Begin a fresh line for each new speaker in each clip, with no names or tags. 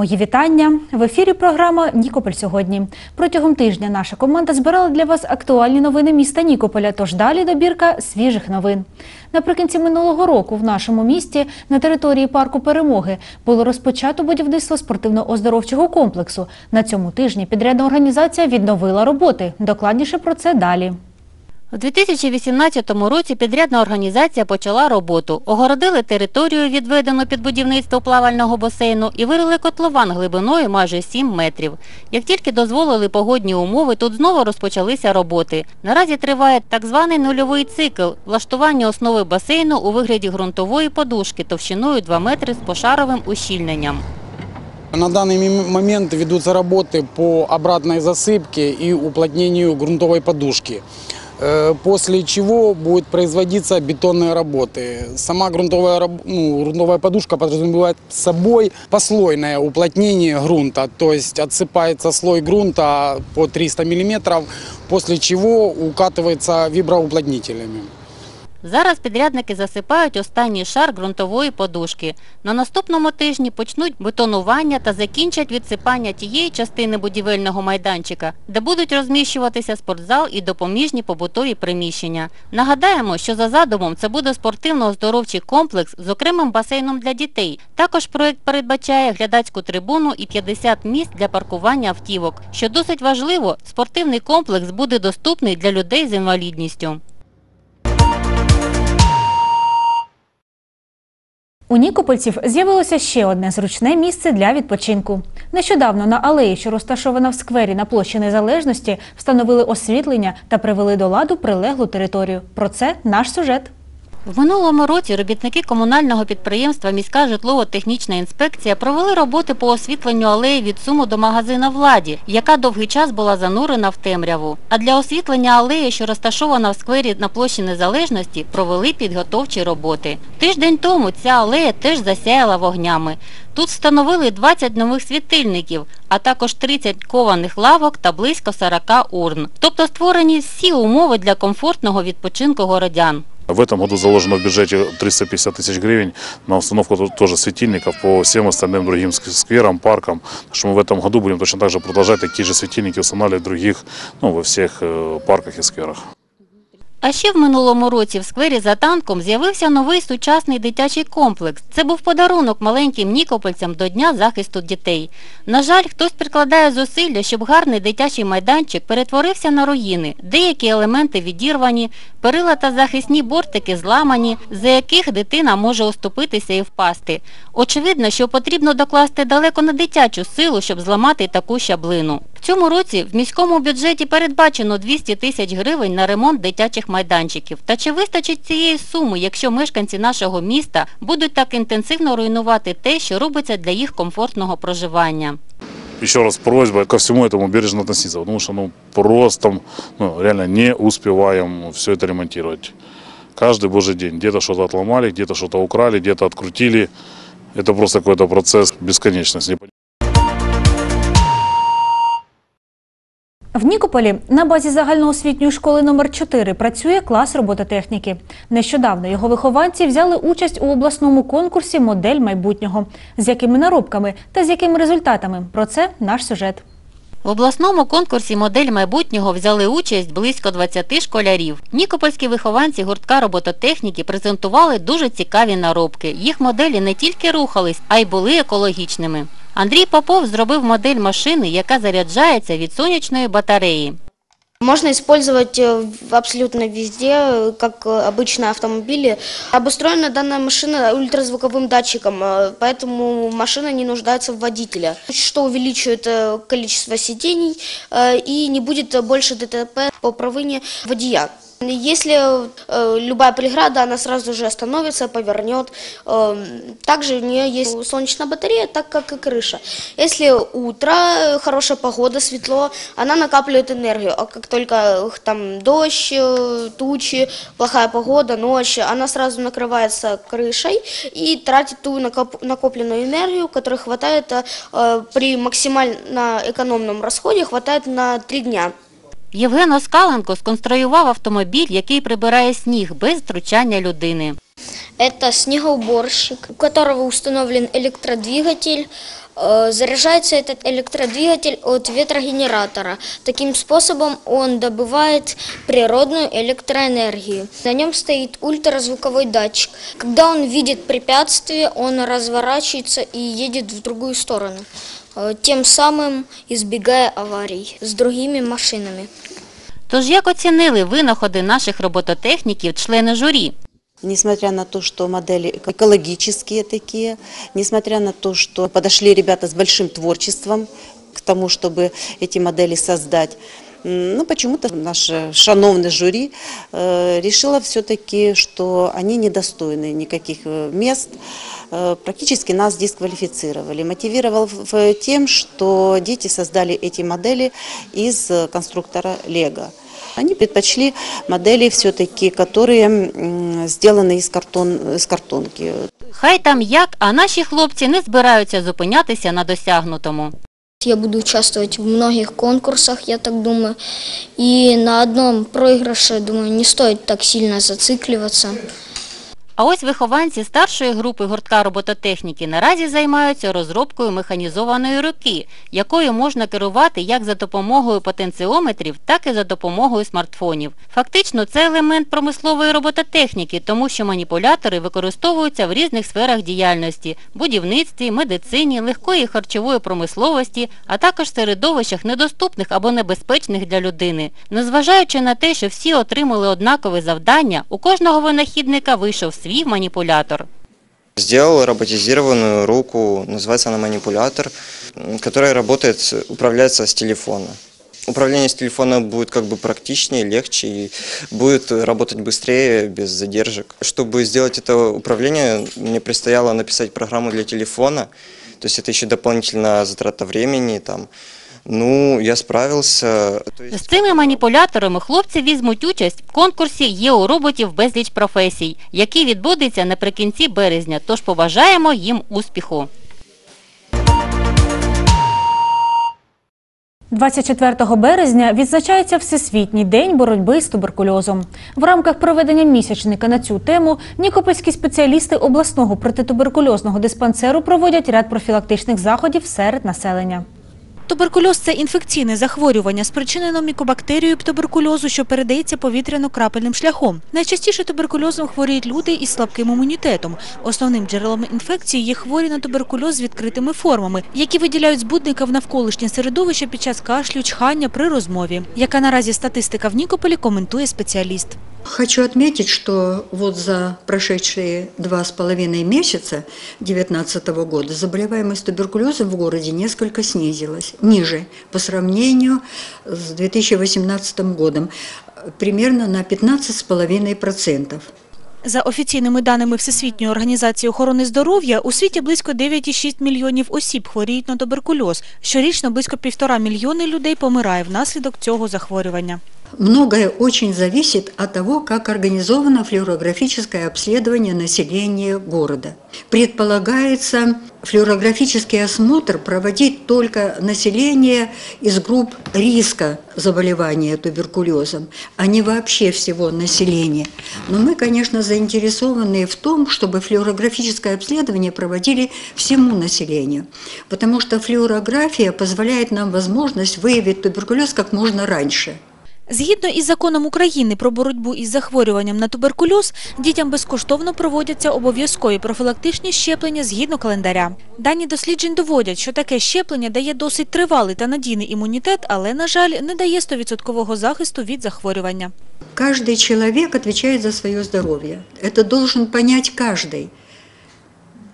Мої вітання в ефірі. Програма Нікополь сьогодні. Протягом тижня наша команда збирала для вас актуальні новини міста Нікополя. Тож далі добірка свіжих новин. Наприкінці минулого року в нашому місті на території парку перемоги було розпочато будівництво спортивно-оздоровчого комплексу. На цьому тижні підрядна організація відновила роботи. Докладніше про це далі.
У 2018 році підрядна організація почала роботу. Огородили територію, відведену під будівництво плавального басейну, і вирили котлован глибиною майже 7 метрів. Як тільки дозволили погодні умови, тут знову розпочалися роботи. Наразі триває так званий нульовий цикл – влаштування основи басейну у вигляді ґрунтової подушки товщиною 2 метри з пошаровим ущільненням.
На данный мом- момент ведутся работы по обратной засыпке и уплотнению грунтовой подушки. Э, После чего будут производиться бетонные работы. Сама грунтовая, раб- ну, грунтовая подушка подразумевает собой послойное уплотнение грунта. То есть отсыпается слой грунта по 300 мм, после чего укатывается виброуплотнителями.
Зараз підрядники засипають останній шар ґрунтової подушки. На наступному тижні почнуть бетонування та закінчать відсипання тієї частини будівельного майданчика, де будуть розміщуватися спортзал і допоміжні побутові приміщення. Нагадаємо, що за задумом це буде спортивно-оздоровчий комплекс з окремим басейном для дітей. Також проект передбачає глядацьку трибуну і 50 місць для паркування автівок. Що досить важливо, спортивний комплекс буде доступний для людей з інвалідністю.
У Нікопольців з'явилося ще одне зручне місце для відпочинку. Нещодавно на алеї, що розташована в сквері на площі Незалежності, встановили освітлення та привели до ладу прилеглу територію. Про це наш сюжет.
В минулому році робітники комунального підприємства «Міська житлово-технічна інспекція» провели роботи по освітленню алеї від Суму до магазина «Владі», яка довгий час була занурена в темряву. А для освітлення алеї, що розташована в сквері на площі Незалежності, провели підготовчі роботи. Тиждень тому ця алея теж засяяла вогнями. Тут встановили 20 нових світильників, а також 30 кованих лавок та близько 40 урн. Тобто створені всі умови для комфортного відпочинку городян.
В этом году заложено в бюджете 350 тысяч гривен на установку то- тоже светильников по всем остальным другим ск- скверам, паркам. Так что мы в этом году будем точно так же продолжать такие же светильники устанавливать в других, ну, во всех э, парках и скверах.
А ще в минулому році в сквері за танком з'явився новий сучасний дитячий комплекс. Це був подарунок маленьким нікопольцям до Дня захисту дітей. На жаль, хтось прикладає зусилля, щоб гарний дитячий майданчик перетворився на руїни. Деякі елементи відірвані, перила та захисні бортики зламані, за яких дитина може оступитися і впасти. Очевидно, що потрібно докласти далеко не дитячу силу, щоб зламати таку щаблину. В цьому році в міському бюджеті передбачено 200 тисяч гривень на ремонт дитячих майданчиків Та чи вистачить цієї суми, якщо мешканці нашого міста будуть так інтенсивно руйнувати те, що робиться для їх комфортного проживання?
Еще раз просьба ко всему этому бережно относиться, потому что ну, просто ну, реально не успеваем все это ремонтировать. Каждый божий день. Где-то что-то отломали, где-то что-то украли, где-то открутили. Это просто какой-то процесс бесконечности.
В Нікополі на базі загальноосвітньої школи номер 4 працює клас робототехніки. Нещодавно його вихованці взяли участь у обласному конкурсі Модель майбутнього. З якими наробками та з якими результатами? Про це наш сюжет.
В обласному конкурсі «Модель майбутнього» взяли участь близько 20 школярів. Нікопольські вихованці гуртка робототехніки презентували дуже цікаві наробки. Їх моделі не тільки рухались, а й були екологічними. Андрій Попов зробив модель машини, яка заряджається від сонячної батареї.
Можно использовать э, в- абсолютно везде, э, как э, обычные автомобили. Обустроена данная машина ультразвуковым датчиком, э, поэтому машина не нуждается в водителе, что увеличивает э, количество сидений э, и не будет э, больше ДТП по провине водия. Если э, любая преграда, она сразу же остановится, повернет. Э, также у нее есть солнечная батарея, так как и крыша. Если утро, хорошая погода, светло, она накапливает энергию. А как только там дождь, э, тучи, плохая погода, ночь, она сразу накрывается крышей и тратит ту накоп- накопленную энергию, которой хватает э, при максимально экономном расходе, хватает на три дня.
Євген Оскаленко сконструював автомобіль, який прибирає сніг без втручання людини.
Это снегоуборщик, у которого установлен электродвигатель, Э, Заряжается этот электродвигатель от ветрогенератора. Таким способом он добывает природную электроэнергию. На нем стоит ультразвуковой датчик. Когда он видит препятствие, он разворачивается и едет в другую сторону, э, тем самым избегая аварий с другими машинами.
Тож як оцінили винаходи наших робототехніків члени журі?
Несмотря на то, что модели экологические такие, несмотря на то, что подошли ребята с большим творчеством к тому, чтобы эти модели создать, м, ну, почему-то наше шановное жюри э, решило все-таки, что они недостойны никаких э, мест. Э, практически нас дисквалифицировали. Мотивировал в- в тем, что дети создали эти модели из э, конструктора Лего. Они предпочли модели все-таки, которые м, сделаны из, картон, из картонки.
Хай там як, а наші хлопці не збираються зупинятися на досягнутому.
Я буду участвовать в многих конкурсах, я так думаю. И на одном проигрыше, думаю, не стоит так сильно зацикливаться.
А ось вихованці старшої групи гуртка робототехніки наразі займаються розробкою механізованої руки, якою можна керувати як за допомогою потенціометрів, так і за допомогою смартфонів. Фактично, це елемент промислової робототехніки, тому що маніпулятори використовуються в різних сферах діяльності – будівництві, медицині, легкої харчової промисловості, а також середовищах недоступних або небезпечних для людини. Незважаючи на те, що всі отримали однакове завдання, у кожного винахідника вийшов свій маніпулятор.
Сделал роботизированную руку, называется она манипулятор, которая работает, управляется с телефона. Управление с телефона будет как бы практичнее, легче и будет работать быстрее, без задержек. Чтобы сделать это управление, мне предстояло написать программу для телефона, то есть это еще дополнительная затрата времени. Там. Ну, я есть-
З цими маніпуляторами хлопці візьмуть участь в конкурсі «Є у роботів безліч професій», який відбудеться наприкінці березня, тож побажаємо їм успіху.
24 березня відзначається Всесвітній день боротьби з туберкульозом. В рамках проведення місячника на цю тему нікопольські спеціалісти обласного протитуберкульозного диспансеру проводять ряд профілактичних заходів серед населення.
Туберкульоз це інфекційне захворювання, спричинено мікобактерією туберкульозу, що передається повітряно-крапельним шляхом. Найчастіше туберкульозом хворіють люди із слабким імунітетом. Основним джерелом інфекції є хворі на туберкульоз з відкритими формами, які виділяють збудника в навколишнє середовище під час кашлю, чхання при розмові. Яка наразі статистика в Нікополі, коментує спеціаліст.
Хочу отметить, что вот за прошедшие два с половиной месяца 2019 года заболеваемость туберкулезом в городе несколько снизилась, ниже по сравнению с 2018 годом, примерно на 15,5%.
За офіційними даними Всесвітньої організації охорони здоров'я, у світі близько 9,6 мільйонів осіб хворіють на туберкульоз. Щорічно близько півтора мільйони людей помирає внаслідок цього захворювання.
Многое очень зависит от того, как организовано флюорографическое обследование населения города. Предполагается флюорографический осмотр проводить только население из групп риска заболевания туберкулезом, а не вообще всего населения. Но мы, конечно, заинтересованы в том, чтобы флюорографическое обследование проводили всему населению, потому что флюорография позволяет нам возможность выявить туберкулез как можно раньше.
Згідно із законом України про боротьбу із захворюванням на туберкульоз, дітям безкоштовно проводяться обов'язкові профілактичні щеплення згідно календаря. Дані досліджень доводять, що таке щеплення дає досить тривалий та надійний імунітет, але, на жаль, не дає 100% захисту від захворювання.
Каждый человек отвечает за свое здоровье. Это должен понять каждый.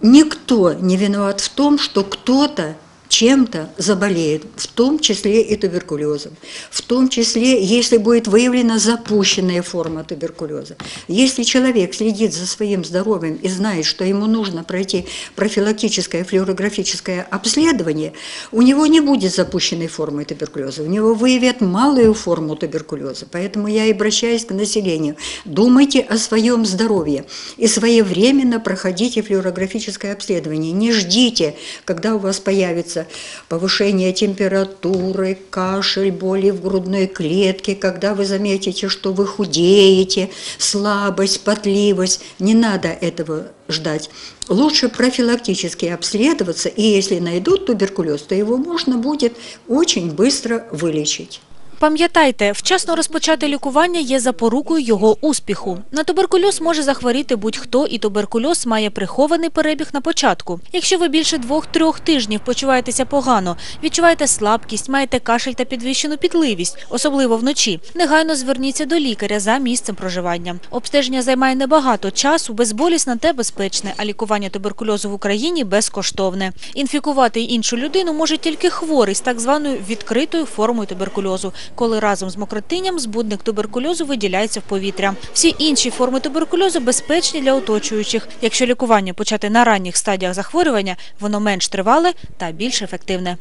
Никто не виноват в том, что кто-то чем-то заболеет, в том числе и туберкулезом, в том числе, если будет выявлена запущенная форма туберкулеза. Если человек следит за своим здоровьем и знает, что ему нужно пройти профилактическое флюорографическое обследование, у него не будет запущенной формы туберкулеза, у него выявят малую форму туберкулеза. Поэтому я и обращаюсь к населению. Думайте о своем здоровье и своевременно проходите флюорографическое обследование. Не ждите, когда у вас появится начинается повышение температуры, кашель, боли в грудной клетке, когда вы заметите, что вы худеете, слабость, потливость, не надо этого ждать. Лучше профилактически обследоваться, и если найдут туберкулез, то его можно будет очень быстро вылечить.
Пам'ятайте, вчасно розпочати лікування є запорукою його успіху. На туберкульоз може захворіти будь-хто, і туберкульоз має прихований перебіг на початку. Якщо ви більше двох-трьох тижнів почуваєтеся погано, відчуваєте слабкість, маєте кашель та підвищену пітливість, особливо вночі, негайно зверніться до лікаря за місцем проживання. Обстеження займає небагато часу, безболісне та безпечне, а лікування туберкульозу в Україні безкоштовне. Інфікувати іншу людину може тільки хворий з так званою відкритою формою туберкульозу, коли разом з мокротинням збудник туберкульозу виділяється в повітря. Всі інші форми туберкульозу безпечні для оточуючих. Якщо лікування почати на ранніх стадіях захворювання, воно менш тривале та більш ефективне.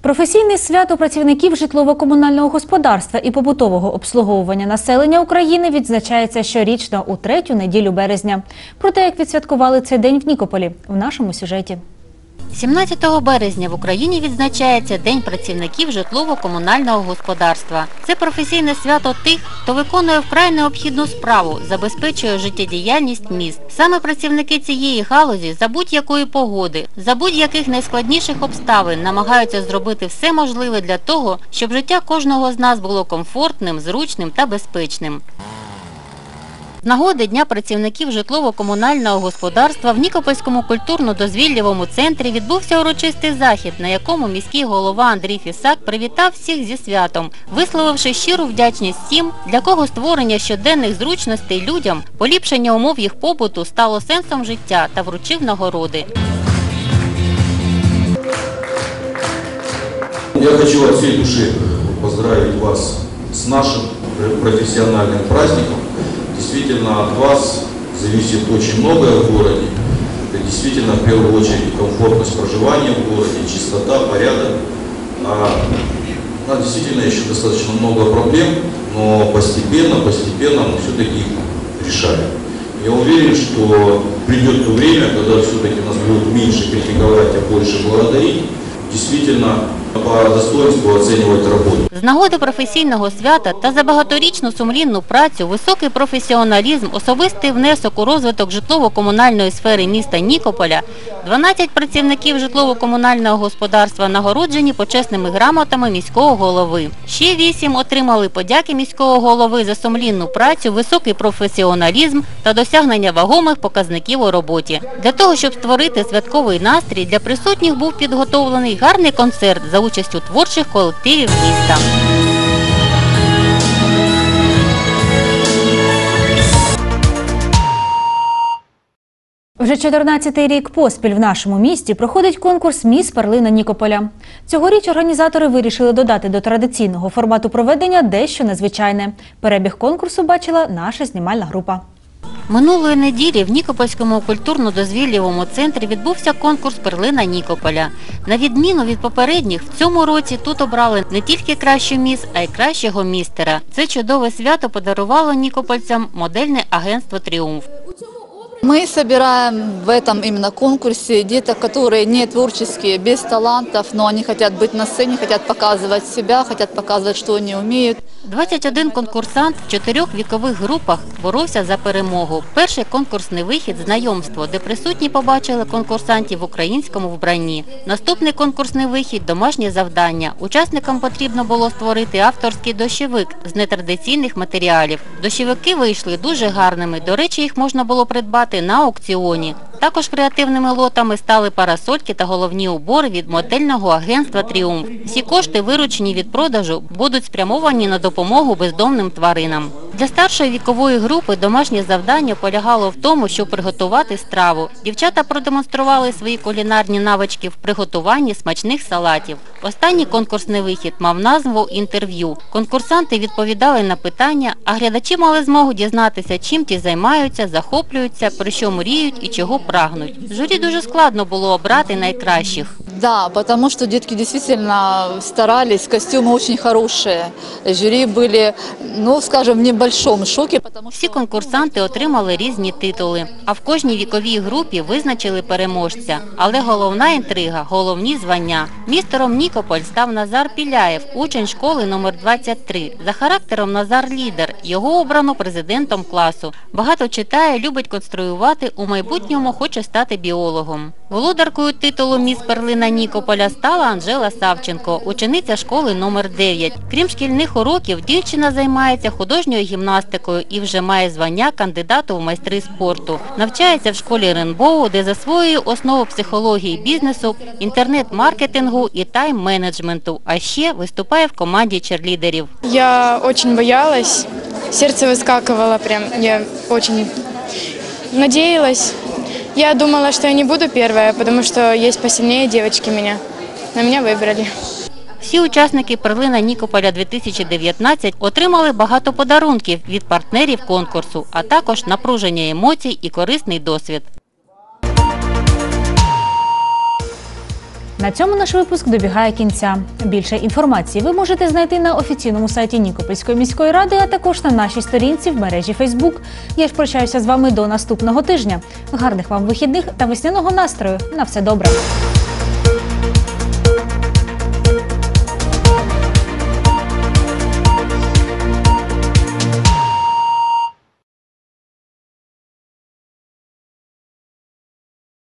Професійне свято працівників житлово-комунального господарства і побутового обслуговування населення України відзначається щорічно у третю неділю березня. Про те, як відсвяткували цей день в Нікополі, в нашому сюжеті.
17 березня в Україні відзначається День працівників житлово-комунального господарства. Це професійне свято тих, хто виконує вкрай необхідну справу, забезпечує життєдіяльність міст. Саме працівники цієї галузі за будь-якої погоди, за будь-яких найскладніших обставин намагаються зробити все можливе для того, щоб життя кожного з нас було комфортним, зручним та безпечним. З нагоди Дня працівників житлово-комунального господарства в Нікопольському культурно-дозвіллєвому центрі відбувся урочистий захід, на якому міський голова Андрій Фісак привітав всіх зі святом, висловивши щиру вдячність всім, для кого створення щоденних зручностей людям, поліпшення умов їх побуту стало сенсом життя та вручив нагороди.
Я хочу от всей души поздравить вас с нашим профессиональным праздником. Действительно, от вас зависит очень многое в городе. Это действительно, в первую очередь, комфортность проживания в городе, чистота, порядок. А, у нас действительно еще достаточно много проблем, но постепенно, постепенно мы все-таки их решаем. Я уверен, что придет то время, когда все-таки нас будут меньше критиковать, а больше благодарить. Действительно,
З нагоди професійного свята та за багаторічну сумлінну працю, високий професіоналізм, особистий внесок у розвиток житлово-комунальної сфери міста Нікополя, 12 працівників житлово-комунального господарства нагороджені почесними грамотами міського голови. Ще 8 отримали подяки міського голови за сумлінну працю, високий професіоналізм та досягнення вагомих показників у роботі. Для того, щоб створити святковий настрій, для присутніх був підготовлений гарний концерт за участю творчих колективів міста.
Вже 14-й рік поспіль в нашому місті проходить конкурс «Міс Перлина Нікополя». Цьогоріч організатори вирішили додати до традиційного формату проведення дещо незвичайне. Перебіг конкурсу бачила наша знімальна група.
Минулої неділі в Нікопольському культурно-дозвіллєвому центрі відбувся конкурс «Перлина Нікополя». На відміну від попередніх, в цьому році тут обрали не тільки кращу міс, а й кращого містера. Це чудове свято подарувало нікопольцям модельне агентство «Тріумф».
Мы собираем в этом именно конкурсе деток, которые не творческие, без талантов, но они хотят быть на сцене, хотят показывать себя, хотят показывать, что они умеют.
21 конкурсант в чотирьох вікових групах боровся за перемогу. Перший конкурсний вихід – знайомство, де присутні побачили конкурсантів в українському вбранні. Наступний конкурсний вихід – домашнє завдання. Учасникам потрібно було створити авторський дощовик з нетрадиційних матеріалів. Дощовики вийшли дуже гарними, до речі, їх можна було придбати на аукціоні. Також креативними лотами стали парасольки та головні убори від модельного агентства «Тріумф». Всі кошти, виручені від продажу, будуть спрямовані на допомогу бездомним тваринам. Для старшої вікової групи домашнє завдання полягало в тому, щоб приготувати страву. Дівчата продемонстрували свої кулінарні навички в приготуванні смачних салатів. Останній конкурсний вихід мав назву «Інтерв'ю». Конкурсанти відповідали на питання, а глядачі мали змогу дізнатися, чим ті займаються, захоплюються, про що мріють і чого прагнуть. Журі дуже складно було обрати найкращих.
Да, потому что детки действительно старались, костюмы очень хорошие. Жюри были, ну, скажем, в небольшом шоке, потому
Всі конкурсанти отримали різні титули, а в кожній віковій групі визначили переможця. Але головна інтрига – головні звання. Містером Нікополь став Назар Піляєв, учень школи номер 23. За характером Назар лідер. Його обрано президентом класу. Багато читає, любить конструювати, у майбутньому хоче стати біологом. Володаркою титулу «Міс Перлина Нікополя» стала Анжела Савченко, учениця школи номер 9. Крім шкільних уроків, дівчина займається художньою гімнастикою і вже має звання кандидата у майстри спорту. Навчається в школі Ренбоу, де засвоює основу психології бізнесу, інтернет-маркетингу і тайм-менеджменту, а ще виступає в команді черлідерів.
Я очень боялась, сердце выскакивало прям, я очень надеялась. Я думала, что я не буду первая, потому что есть посильнее девочки меня. На меня выбрали.
Всі учасники «Перлина Нікополя 2019» отримали багато подарунків від партнерів конкурсу, а також напруження емоцій і корисний досвід.
На цьому наш випуск добігає кінця. Більше інформації ви можете знайти на офіційному сайті Нікопольської міської ради, а також на нашій сторінці в мережі Фейсбук. Я ж прощаюся з вами до наступного тижня. Гарних вам вихідних та весняного настрою. На все добре.